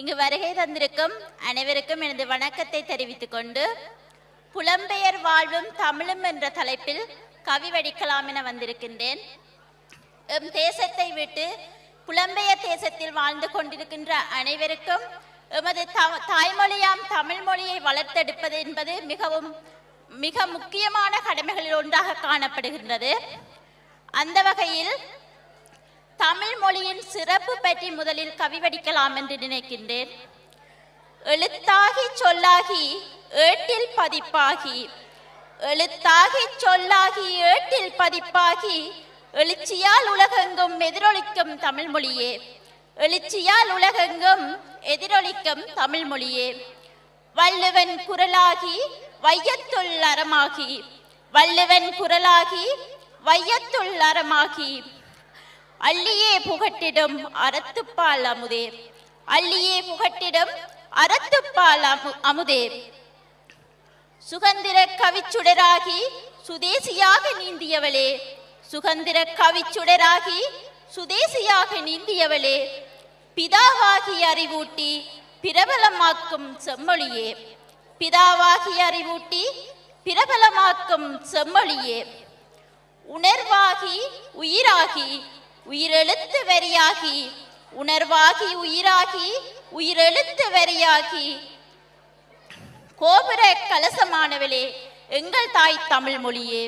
இங்கு வருகை தந்திருக்கும் அனைவருக்கும் எனது வணக்கத்தை தெரிவித்துக் கொண்டு புலம்பெயர் வாழ்வும் தமிழும் என்ற தலைப்பில் கவி வடிக்கலாம் என வந்திருக்கின்றேன். எம் தேசத்தை விட்டு புலம்பெயர் தேசத்தில் வாழ்ந்து கொண்டிருக்கின்ற அனைவருக்கும் எமது த- தாய்மொழியாம் தமிழ் மொழியை வளர்த்தெடுப்பது என்பது மிகவும் மிக முக்கியமான கடமைகளில் ஒன்றாக காணப்படுகின்றது. அந்த வகையில் தமிழ் மொழியின் சிறப்பு பற்றி முதலில் கவிவடிக்கலாம் என்று நினைக்கின்றேன். எழுத்தாகி சொல்லாகி ஏட்டில் பதிப்பாகி எழுத்தாகி சொல்லாகி ஏட்டில் பதிப்பாகி எழுச்சியால் உலகெங்கும் எதிரொலிக்கும் தமிழ் மொழியே எழுச்சியால் உலகெங்கும் எதிரொலிக்கும் தமிழ் மொழியே. வள்ளுவன் குரலாகி வையத்துள் அறமாகி வள்ளுவன் குரலாகி வையத்துள் அறமாகி அள்ளியே புகட்டிடும் அறத்துப்பால் அமுதே. அள்ளியே புகட்டிடும் அறத்துப்பால் அமு அமுதே. சுகந்திர கவிச்சுடராகி சுதேசியாக நீந்தியவளே. சுகந்திர கவிச்சுடராகி சுதேசியாக நீந்தியவளே. பிதாவாகி அறிவூட்டி பிரபலமாக்கும் செம்மொழியே. பிதாவாகி அறிவூட்டி பிரபலமாக்கும் செம்மொழியே. உணர்வாகி உயிராகி உயிரெழுத்து வரியாகி உணர்வாகி உயிராகி உயிரெழுத்து வரியாகி கோபுர கலசமானவளே எங்கள் தாய் தமிழ் மொழியே.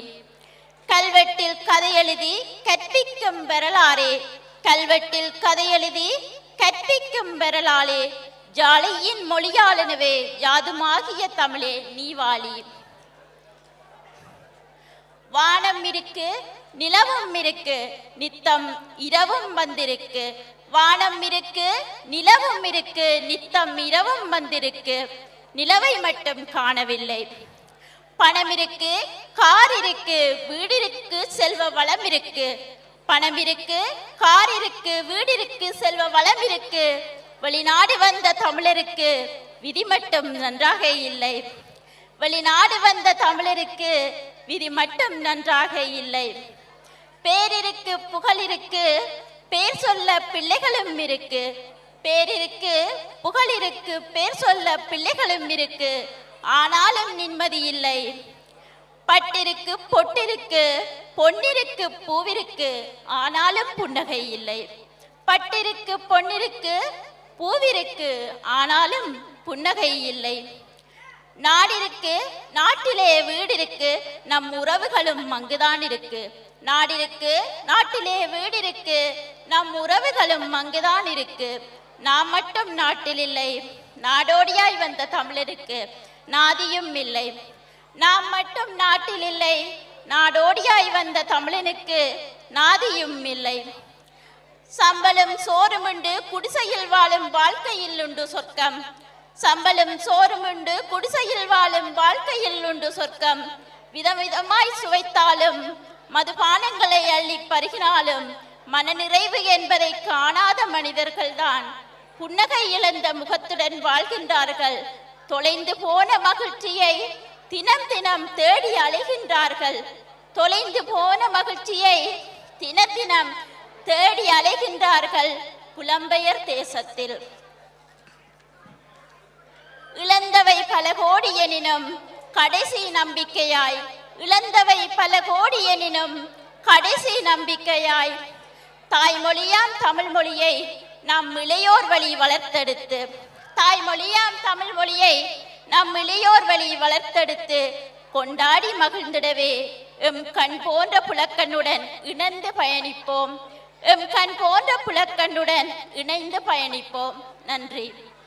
கல்வெட்டில் கதை எழுதி கற்பிக்கும் வரலாறே கல்வெட்டில் கதை எழுதி கற்பிக்கும் வரலாளே. ஜாலியின் மொழியாளனவே யாதுமாகிய தமிழே நீ வாழி வானம் இருக்கு நிலவும் இருக்கு நித்தம் இரவும் வந்திருக்கு. வானம் இருக்கு நிலவும் இருக்கு நித்தம் இரவும் வந்திருக்கு. நிலவை மட்டும் காணவில்லை. பணம் இருக்கு கார் இருக்கு வீடு இருக்கு செல்வ வளம் இருக்கு. பணம் இருக்கு கார் இருக்கு வீடு இருக்கு செல்வ வளம் இருக்கு. வெளிநாடு வந்த தமிழருக்கு விதி மட்டும் நன்றாக இல்லை. வெளிநாடு வந்த தமிழருக்கு விதி மட்டும் நன்றாக இல்லை. பேரிருக்கு புகழிருக்கு பேர் சொல்ல பிள்ளைகளும் இருக்கு. பேரிருக்கு புகழிருக்கு பேர் சொல்ல பிள்ளைகளும் இருக்கு. ஆனாலும் நிம்மதி இல்லை. பட்டிருக்கு பொட்டிருக்கு பொன்னிருக்கு பூவிருக்கு ஆனாலும் புன்னகை இல்லை. பட்டிருக்கு பொன்னிருக்கு பூவிருக்கு ஆனாலும் புன்னகை இல்லை. நாடிருக்கு நாட்டிலே வீடு இருக்கு நம் உறவுகளும் அங்குதான் இருக்கு நாடிருக்கு நாட்டிலே வீடு இருக்கு நம் உறவுகளும் அங்குதான் இருக்கு நாம் மட்டும் நாட்டில் இல்லை நாடோடியாய் வந்த தமிழருக்கு நாதியும் இல்லை. நாம் மட்டும் நாட்டில் இல்லை நாடோடியாய் வந்த தமிழனுக்கு நாதியும் இல்லை. சம்பளம் சோறும் உண்டு குடிசையில் வாழும் வாழ்க்கையில் உண்டு சொர்க்கம். சம்பளம் சோறும் உண்டு குடிசையில் வாழும் வாழ்க்கையில் உண்டு சொர்க்கம். விதவிதமாய் சுவைத்தாலும் மதுபானங்களை அள்ளி பருகினாலும் மனநிறைவு என்பதை காணாத மனிதர்கள்தான். புன்னகை இழந்த முகத்துடன் வாழ்கின்றார்கள். தொலைந்து போன மகிழ்ச்சியை தினம் தினம் தேடி அலைகின்றார்கள். தொலைந்து போன மகிழ்ச்சியை தின தினம் தேடி அலைகின்றார்கள் புலம்பெயர் தேசத்தில். இழந்தவை பல கோடி எனினும் கடைசி நம்பிக்கையாய் இழந்தவை பல கோடி எனினும் கடைசி நம்பிக்கையாய். தாய்மொழியாம் தமிழ் மொழியை நம் இளையோர் வழி வளர்த்தெடுத்து தாய்மொழியாம் தமிழ் மொழியை நம் இளையோர் வழி வளர்த்தெடுத்து கொண்டாடி மகிழ்ந்திடவே எம் கண் போன்ற புலக்கண்ணுடன் இணைந்து பயணிப்போம். எம் கண் போன்ற புலக்கண்ணுடன் இணைந்து பயணிப்போம். நன்றி.